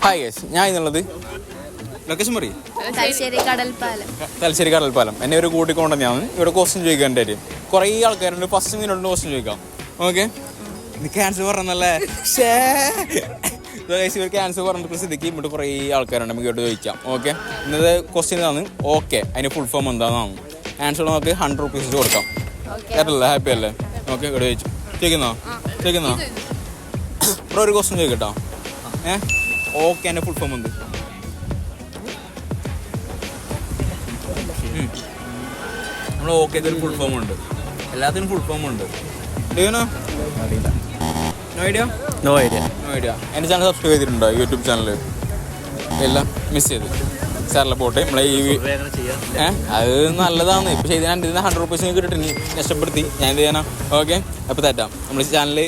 Hi guys ഞാൻ ഇന്നുള്ളത് location പറയും. തലശ്ശേരി കടൽപ്പാലം. തലശ്ശേരി കടൽപ്പാലം. എന്നെ ഒരു കൂട്ടിക്കൊണ്ട് ഞാൻ ഇവിടെ ക്വസ്റ്റ്യൻ ചോദിക്കാൻ വരും. കുറേ ആൾക്കാരുണ്ട്. ഫസ്റ്റ് മിനിറ്റ് ക്വസ്റ്റ്യൻ ചോദിക്കാം. ഓക്കെ ക്യാൻസർ പറഞ്ഞല്ലേ ക്യാൻസർ പറഞ്ഞിട്ട് സ്ഥിതിക്ക് ഇങ്ങോട്ട് കുറേ ആൾക്കാരുണ്ട്. നമുക്ക് ഇവിടെ ചോദിക്കാം. ഓക്കെ ഇന്നത്തെ ക്വസ്റ്റ്യൻ ഇതാണ്. ഓക്കെ അതിന് ഫുൾ ഫോം എന്താണെന്നാണ്. ആൻസർ നമുക്ക് ഹൺഡ്രഡ് റുപ്പീസ് കൊടുക്കാം. കേട്ടല്ലേ? ഹാപ്പി അല്ലേ? ഓക്കെ ഇവിടെ ചോദിച്ചു. ചോദിക്കുന്നോ? ചോദിക്കുന്നോ? ഇവിടെ ഒരു ക്വസ്റ്റ്യൻ ചോദിക്കട്ടോ. ഏ? ഓക്കെ എന്റെ ഫുൾ ഫോം ഉണ്ട്. നമ്മൾ ഓക്കെ ഒരു ഫുൾ ഫോം ഉണ്ട്. എല്ലാത്തിനും ഫുൾ ഫോം ഉണ്ട്. എന്റെ no idea no idea no idea എന്റെ ചാനൽ സബ്സ്ക്രൈബ് ചെയ്തിട്ടുണ്ടോ? യൂട്യൂബ് ചാനൽ എല്ലാം മിസ് ചെയ്ത്. സാറിലെ പോട്ടെ. നമ്മളെ ഈ അത് നല്ലതാണ് ഇപ്പൊ ചെയ്ത് ഞാൻ ഇതിന് ഹൺഡ്രഡ് റുപ്പീസ് കിട്ടിട്ട് നഷ്ടപ്പെടുത്തി ഞാൻ എന്ത് ചെയ്യാനാ? ഓക്കെ അപ്പൊ തെറ്റാം. നമ്മുടെ ചാനൽ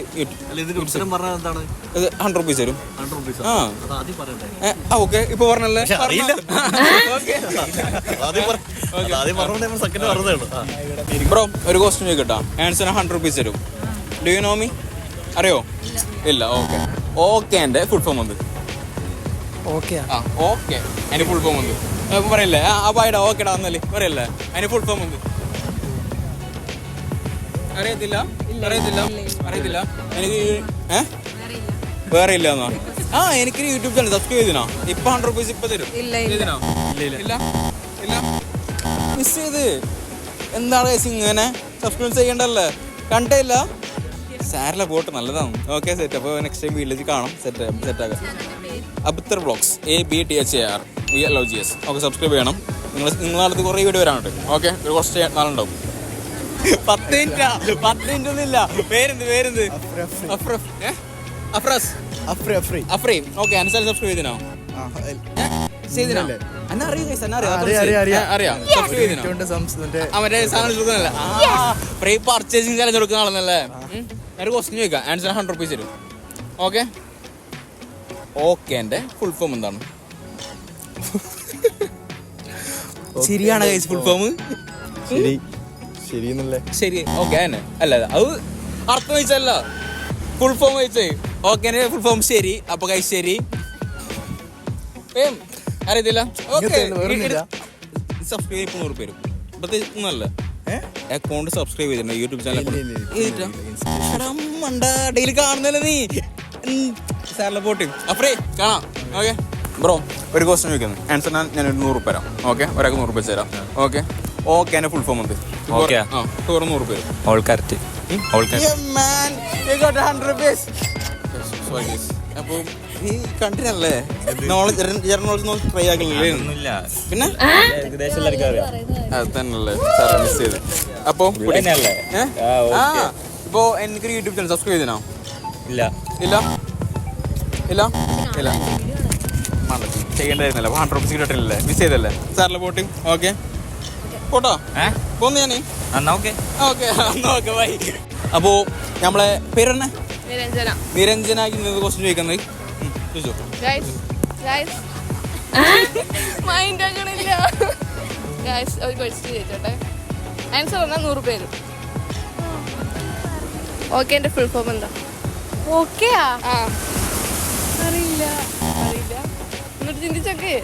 ഹൺഡ്രഡ് റുപ്പീസ് വരും. ആ. ഓക്കെ ഇപ്പൊ പറഞ്ഞല്ലേ. ബ്രോ ഒരു ക്വസ്റ്റ്യൻ ചോദിക്കട്ടോ. ആൻസർ ഹൺഡ്രഡ് റുപ്പീസ് വരും ഡു യു നോ മീ അറിയോ? ഇല്ല. Okay okay. എന്റെ ഫുഡ് ഫോം ഓക്കെ ആ ഓക്കെ. അതിന് ഫുൾ ഫോം ഉണ്ട്. ആ, പറയല്ലേ? ആ ആ പായടാ ഓക്കെടാ എന്നല്ലേ പറയല്ലേ? അതിന് ഫുൾ ഫോം ഉണ്ട്. അറിയത്തില്ല? അറിയത്തില്ല? അറിയത്തില്ല? എനിക്ക് ഏ? വേറെ ഇല്ല എന്നാ. ആ എനിക്ക് യൂട്യൂബ് ചാനൽ സബ്സ്ക്രൈബ് ചെയ്തിനോ? ഇപ്പൊ ഹൺഡ്രഡ് റുപ്പീസ് ഇപ്പൊ തരും. ഇല്ല, ഇല്ല. ചെയ്തിനാ? ഇല്ല ഇല്ല. മിസ് ചെയ്ത്. എന്താണ് guys ഇങ്ങനെ? സബ്സ്ക്രൈബ് ചെയ്യണ്ടല്ലേ? കണ്ടേ ഇല്ല? സാരില്ല പോട്ട് നല്ലതാണ്. ഓക്കെ സെറ്റ് അപ്പോൾ നെക്സ്റ്റ് ടൈം വീട്ടിലേക്ക് കാണാം. സെറ്റ് സെറ്റ് ആക്കാം. Abthar blogs A B T H A R V L O G S okay subscribe ചെയ്യണം. നിങ്ങൾ നിങ്ങളടുത്ത് അടുത്ത് കുറേ വീഡിയോ വരാനുണ്ട്. ഓക്കെ ഒരു കുറച്ച് നാളുണ്ടാവും. പത്ത് മിനിറ്റ് പത്ത് മിനിറ്റ് ഒന്നുമില്ല പേരെന്ത് പേരെന്ത്? അഫ്രഫ്? അഫ്രസ്. അഫ്രി അഫ്രി. അഫ്രീം ഓക്കെ അനുസരിച്ച് സബ്സ്ക്രൈബ് ചെയ്തിനോ? ഫ്രീ പർച്ചേസിംഗ് ചാലഞ്ച് കൊടുക്കുന്ന ആളെന്നല്ലേ? ഒരു ക്വസ്റ്റ്യൻ ചോദിക്കാം. ആൻസർ ഹൺഡ്രഡ് റുപ്പീസ് തരും. ഓക്കെ? ഓക്കെ എന്റെ ഫുൾ ഫോം എന്താണ്? ശരിയാണ് ഗൈസ് ഫുൾ ഫോം ശരി. ശരി ശരി. ഓക്കെ തന്നെ അല്ല. അത് അർത്ഥം വെച്ചല്ല ഫുൾ ഫോം വെച്ചേ. ഓക്കെ ഫുൾ ഫോം ശരി. അപ്പൊ ഗൈസ് ശരി. അറിയത്തില്ല. ഓക്കെ. സബ്സ്ക്രൈബ് നൂറ് പേരും. പ്രത്യേകിച്ച് ഒന്നല്ല? അക്കൗണ്ട് സബ്സ്ക്രൈബ് ചെയ്തിട്ടുണ്ട്. യൂട്യൂബ്. ചാനൽ ഡെയിലി കാണുന്നല്ലേ നീ? അപ്പറേ കാണാം. ഓക്കെ ബ്രോ ഒരു ക്വസ്റ്റ്യൻ ചോദിക്കുന്നു. ആൻസർ ഞാൻ ഞാൻ ഒരു നൂറ് തരാം. ഓക്കെ ഒരാൾക്ക് നൂറ് രൂപ തരാം. ഓക്കെ ഓക്കെ എന്നെ ഫുൾ ഫോം ഉണ്ട്. ഓക്കെ ആ ടൂറ് നൂറ് പേര് all correct all Yeah, man. You got 100 rupees. Sorry, guys. അപ്പൊ ഈ കണ്ടിനല്ലേ നോളജ് ജനറൽ നോളജ് ട്രൈ ആക്കണില്ലേ പിന്നെ? അത് തന്നെയല്ലേ. സാറേ മിസ് ചെയ്ത്. എനിക്കൊരു യൂട്യൂബ് ചാനൽ സബ്സ്ക്രൈബ് ചെയ്തിനോ? ഇല്ല. ഇല്ല? ഇല്ല? ഇല്ല. ചെയ്യണ്ടായിരുന്നല്ലോ ഹൺഡ്രഡ് റുപ്പീസ് കിട്ടില്ലേ മിസ് ചെയ്തല്ലേ? സാറിലെ ബോട്ടിംഗ് ഓക്കെ പോട്ടോ? ഏ? പോന്ന് ഞാനേ. എന്നാ ഓക്കെ ഓക്കെ ഓക്കെ ബൈ അപ്പോ നമ്മളെ പേരെന്നെ നിരഞ്ജന. നിരഞ്ജനാക്കി നിന്ന് ക്വസ്റ്റ്യൻ ചോദിക്കുന്നത്. ചോദിച്ചോ. മൈൻഡ് ആകണില്ല ഗൈസ് ഒരു ക്വസ്റ്റ്യൻ ചോദിച്ചോട്ടെ. ആൻസർ പറഞ്ഞാൽ നൂറ് പേര് ഓക്കെ എന്റെ ഫുൾ ഫോം എന്താ? ഓക്കെയാ ആ. അറിയില്ല. അറിയില്ല. എന്നിട്ട് ചിന്തിച്ചൊക്കെ.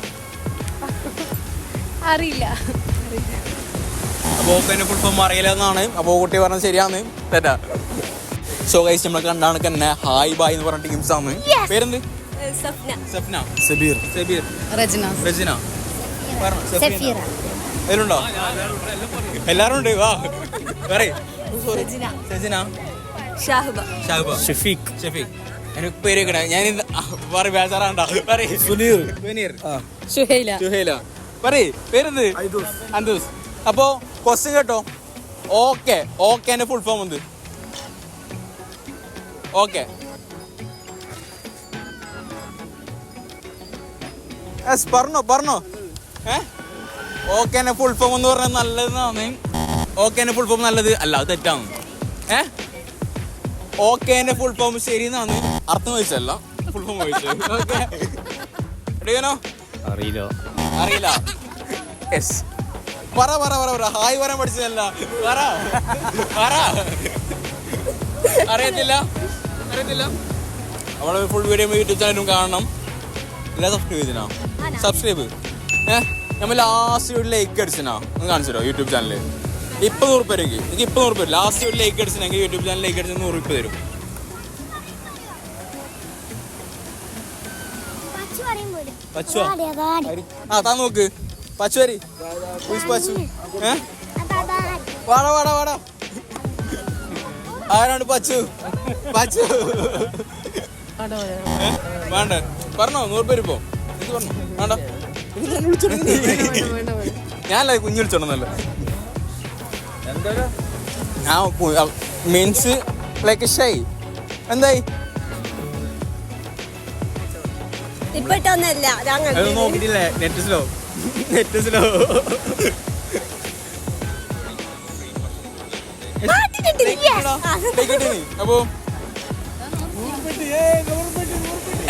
അറിയില്ല. അപ്പോൾ പിന്നെ ഫുൾ ഫോം അറിയില്ല എന്നാണ് അപ്പോൾ കുട്ടി പറഞ്ഞത് ശരിയാണ്. തെറ്റാ. സോ ഗൈസ് നമ്മളെ കണ്ടാണ് തന്നെ ഹായ് ബായ് എന്ന് പറഞ്ഞ ടീംസ് ആണ്. പേരെന്ത്? സഫ്ന സഫ്ന സബീർ. സബീർ. റജന റജിന പറഞ്ഞോ, സഫീന. ഇതിലുണ്ടോ എല്ലാരും ഉണ്ട്. വാ. പറയ്. സജന സജിന ഷാഹബ. ഷാഹബ. ഷഫീഖ്. ഷഫീഖ്. എനിക്ക് പേര് വെക്കണേ ഞാൻ ഇന്ന് പറ ബേജാറാണ്ടാ പറയ്. സുനീർ. സുനീർ. സുഹൈല. സുഹേല. പറയ് പേരെന്ത്? അന്തൂസ് അപ്പോ ക്വസ്റ്റ്യൻ കേട്ടോ. ഓക്കെ ഓക്കെ എന്റെ ഫുൾ ഫോം എന്ത് ഓക്കെ. പറഞ്ഞോ പറഞ്ഞോ. ഏ? ഓക്കെ എന്നെ ഫുൾ ഫോം എന്ന് പറഞ്ഞാൽ നല്ലത് ഓക്കെ എന്നെ ഫുൾ ഫോം നല്ലത്. അല്ല അത് തെറ്റാണ്. ഏ? ഓക്കെ എന്റെ ഫുൾ ഫോം ശരി എന്നാണ് അർത്ഥം വെച്ചല്ല ഫുൾ ഫോം വെച്ചോ. ഓക്കെ അറിയില്ല. അറിയില്ല. യെസ് പറ പറ പറ പറ. ഹായ് പറയാൻ പഠിച്ചതല്ല. പറ. പറ. അറിയത്തില്ല? അറിയത്തില്ല? അവളെ ഫുൾ വീഡിയോ യൂട്യൂബ് ചാനലും കാണണം. എല്ലാ സബ്സ്ക്രൈബ് ചെയ്തിനാ? സബ്സ്ക്രൈബ് ഏഹ് നമ്മൾ ലാസ്റ്റ് വീഡിയോ ലൈക്ക് അടിച്ചിനാ ഒന്ന് കാണിച്ചു തരോ യൂട്യൂബ് ചാനലിൽ ഇപ്പൊ നൂറ് പേര് നിങ്ങൾക്ക് എനിക്ക് ഇപ്പൊ നൂറ് രൂപ ലാസ്റ്റ് ഒരു ലൈക്ക് അടിച്ചിനെങ്കിൽ യൂട്യൂബ് ചാനൽ ലൈക്ക് അടിച്ച് നൂറ് രൂപ തരും പച്ചുവാ ആ താ നോക്ക്. പച്ചു വരി പച്ചു ഏ? വാടാ വാടാ വാടാ. ആരാണ് പച്ചു പച്ചു? വേണ്ട. പറഞ്ഞോ നൂറ് പേര് ഇപ്പോ ഇത് പറഞ്ഞോ. വേണ്ട. ഞാൻ കുഞ്ഞു വിളിച്ചോണ്ടെന്നല്ല. ഞാൻ മീൻസ് ലൈക്ക് ഷൈ എന്തായി? ഇപ്പോട്ടൊന്നല്ല നോക്കിട്ടില്ലേ? നെറ്റ് സ്ലോ നെറ്റ് സ്ലോ അപ്പോ?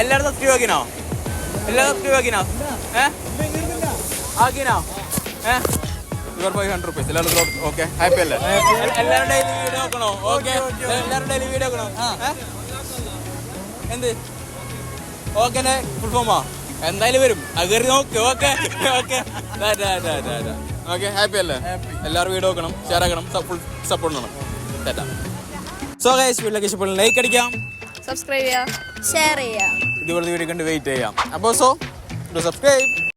എല്ലാരും സബ്സ്ക്രൈബ് ആക്കിനോ? എല്ലാരും സബ്സ്ക്രൈബ് ആക്കിനോ? ഏ? ആക്കിനോ? ഏ? യുവർ ഫൈവ് ഹൺഡ്രഡ് റുപ്പീസ് എല്ലാവരും ഓക്കെ ഹാപ്പി അല്ലേ? എല്ലാവരും ഡെയിലി വീഡിയോ നോക്കണോ ഓക്കെ എല്ലാവരും ഡെയിലി വീഡിയോ നോക്കണോ ഏ? എന്ത്? ഓക്കെ ഫുൾ ഫോമാ എന്തായാലും വരും. അകറി നോക്കി. നോക്ക് ഓക്കെ ഓക്കെ ഓക്കെ ഹാപ്പി അല്ലേ? എല്ലാവരും വീഡിയോ നോക്കണം. ഷെയർ ആക്കണം. ഫുൾ സപ്പോർട്ട് ചെയ്യണം തെറ്റാ സോ ഗൈസ് വീട്ടിലേക്ക് ഇഷ്ടപ്പെടുന്ന ലൈക്ക് അടിക്കാം. സബ്സ്ക്രൈബ് ചെയ്യാം ഷെയർ ചെയ്യാം ഇതുപോലത്തെ വീഡിയോ കണ്ട് വെയിറ്റ് ചെയ്യാം. അപ്പോൾ സോ സബ്സ്ക്രൈബ്